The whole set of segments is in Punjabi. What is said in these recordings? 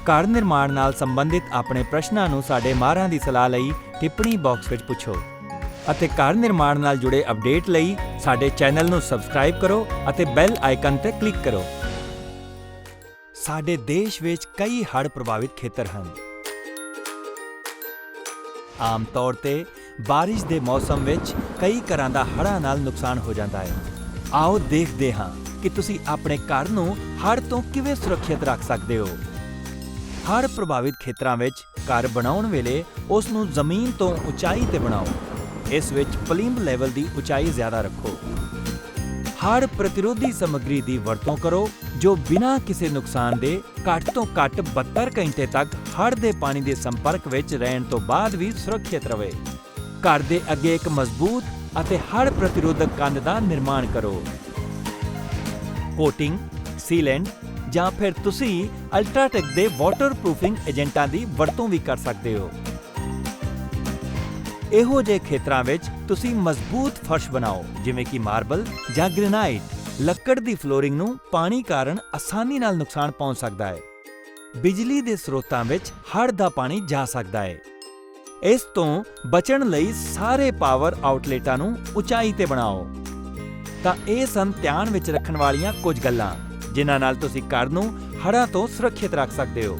ਘਰ ਨਿਰਮਾਣ ਨਾਲ ਸੰਬੰਧਿਤ ਆਪਣੇ ਪ੍ਰਸ਼ਨਾਂ ਨੂੰ ਸਾਡੇ ਮਾਹਰਾਂ ਦੀ ਸਲਾਹ ਲਈ ਟਿੱਪਣੀ ਬਾਕਸ ਵਿੱਚ ਪੁੱਛੋ। ਅਤੇ ਘਰ ਨਿਰਮਾਣ ਨਾਲ ਜੁੜੇ ਅਪਡੇਟ ਲਈ ਸਾਡੇ ਚੈਨਲ ਨੂੰ ਸਬਸਕ੍ਰਾਈਬ ਕਰੋ ਅਤੇ ਬੈਲ ਆਈਕਨ ਤੇ ਕਲਿੱਕ ਕਰੋ। ਸਾਡੇ ਦੇਸ਼ ਵਿੱਚ ਕਈ ਹੜ੍ਹ ਪ੍ਰਭਾਵਿਤ ਖੇਤਰ ਹਨ। ਆਮ ਤੌਰ ਤੇ ਬਾਰਿਸ਼ ਦੇ ਮੌਸਮ ਵਿੱਚ ਕਈ ਘਰਾਂ ਦਾ ਹੜ੍ਹਾਂ ਨਾਲ ਨੁਕਸਾਨ ਹੋ ਜਾਂਦਾ ਹੈ। ਆਓ ਦੇਖਦੇ ਹਾਂ ਕਿ ਤੁਸੀਂ ਆਪਣੇ ਘਰ ਨੂੰ ਹੜ੍ਹ ਤੋਂ ਕਿਵੇਂ ਸੁਰੱਖਿਅਤ ਰੱਖ ਸਕਦੇ ਹੋ। ਹੜ੍ਹ ਪ੍ਰਭਾਵਿਤ ਖੇਤਰਾਂ ਵਿੱਚ ਘਰ ਬਣਾਉਣ ਵੇਲੇ ਉਸ ਨੂੰ ਜ਼ਮੀਨ ਤੋਂ ਉਚਾਈ ਤੇ ਬਣਾਓ। ਇਸ ਵਿੱਚ ਪਲਿੰਬ ਲੈਵਲ ਦੀ ਉਚਾਈ ਜ਼ਿਆਦਾ ਰੱਖੋ। ਹੜ੍ਹ ਪ੍ਰਤੀਰੋਧੀ ਸਮੱਗਰੀ ਦੀ ਵਰਤੋਂ ਕਰੋ, ਜੋ ਬਿਨਾਂ ਕਿਸੇ ਨੁਕਸਾਨ ਦੇ ਘੱਟ ਤੋਂ ਘੱਟ 72 ਘੰਟੇ ਤੱਕ ਹੜ੍ਹ ਦੇ ਪਾਣੀ ਦੇ ਸੰਪਰਕ ਵਿੱਚ ਰਹਿਣ ਤੋਂ ਬਾਅਦ ਵੀ ਸੁਰੱਖਿਅਤ ਰਹੇ ਘਰ ਦੇ ਅੱਗੇ ਇੱਕ ਮਜ਼ਬੂਤ ਅਤੇ ਹੜ੍ਹ ਪ੍ਰਤੀਰੋਧਕ ਕੰਧ ਦਾ ਨਿਰਮਾਣ ਕਰੋ। ਕੋਟਿੰਗ, ਸੀਲੈਂਟ ਜਾਂ ਫਿਰ ਤੁਸੀਂ ਅਲਟਰਾਟੈਕ ਦੇ ਵਾਟਰਪ੍ਰੂਫਿੰਗ ਏਜੰਟਾਂ ਦੀ ਵਰਤੋਂ ਵੀ ਕਰ ਸਕਦੇ ਹੋ। ਇਹੋ ਜਿਹੇ ਖੇਤਰਾਂ ਵਿੱਚ ਤੁਸੀਂ ਮਜ਼ਬੂਤ ਫਰਸ਼ ਬਣਾਓ, ਜਿਵੇਂ ਕਿ ਮਾਰਬਲ ਜਾਂ ਗ੍ਰੇਨਾਈਟ। ਲੱਕੜ ਦੀ ਫਲੋਰਿੰਗ ਨੂੰ ਪਾਣੀ ਕਾਰਨ ਆਸਾਨੀ ਨਾਲ ਨੁਕਸਾਨ ਪਹੁੰਚ ਸਕਦਾ ਹੈ। ਬਿਜਲੀ ਦੇ ਸਰੋਤਾਂ ਵਿੱਚ ਹੜ੍ਹ ਦਾ ਪਾਣੀ ਜਾ ਸਕਦਾ ਹੈ। ਇਸ ਤੋਂ ਬਚਣ ਲਈ ਸਾਰੇ ਪਾਵਰ ਆਊਟਲੇਟਾਂ ਨੂੰ ਉਚਾਈ ਤੇ ਬਣਾਓ। ਤਾਂ ਇਹ ਸਨ ਧਿਆਨ ਵਿੱਚ ਰੱਖਣ ਵਾਲੀਆਂ ਕੁਝ ਗੱਲਾਂ। ਜਿਨ੍ਹਾਂ ਨਾਲ ਤੁਸੀਂ ਘਰ ਨੂੰ ਹੜ੍ਹਾਂ ਤੋਂ ਸੁਰੱਖਿਅਤ ਰੱਖ ਸਕਦੇ ਹੋ।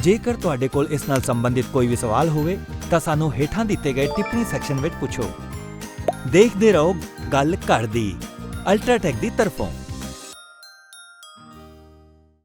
ਜੇਕਰ ਤੁਹਾਡੇ ਕੋਲ ਇਸ ਨਾਲ ਸੰਬੰਧਿਤ ਕੋਈ ਵੀ ਸਵਾਲ ਹੋਵੇ, ਤਾਂ ਸਾਨੂੰ ਹੇਠਾਂ ਦਿੱਤੇ ਗਏ ਟਿੱਪਣੀ ਸੈਕਸ਼ਨ ਵਿੱਚ ਪੁੱਛੋ। ਦੇਖਦੇ ਰਹੋ ਗੱਲ ਘਰ ਦੀ, ਅਲਟਰਾਟੈਕ ਦੀ ਤਰਫੋਂ।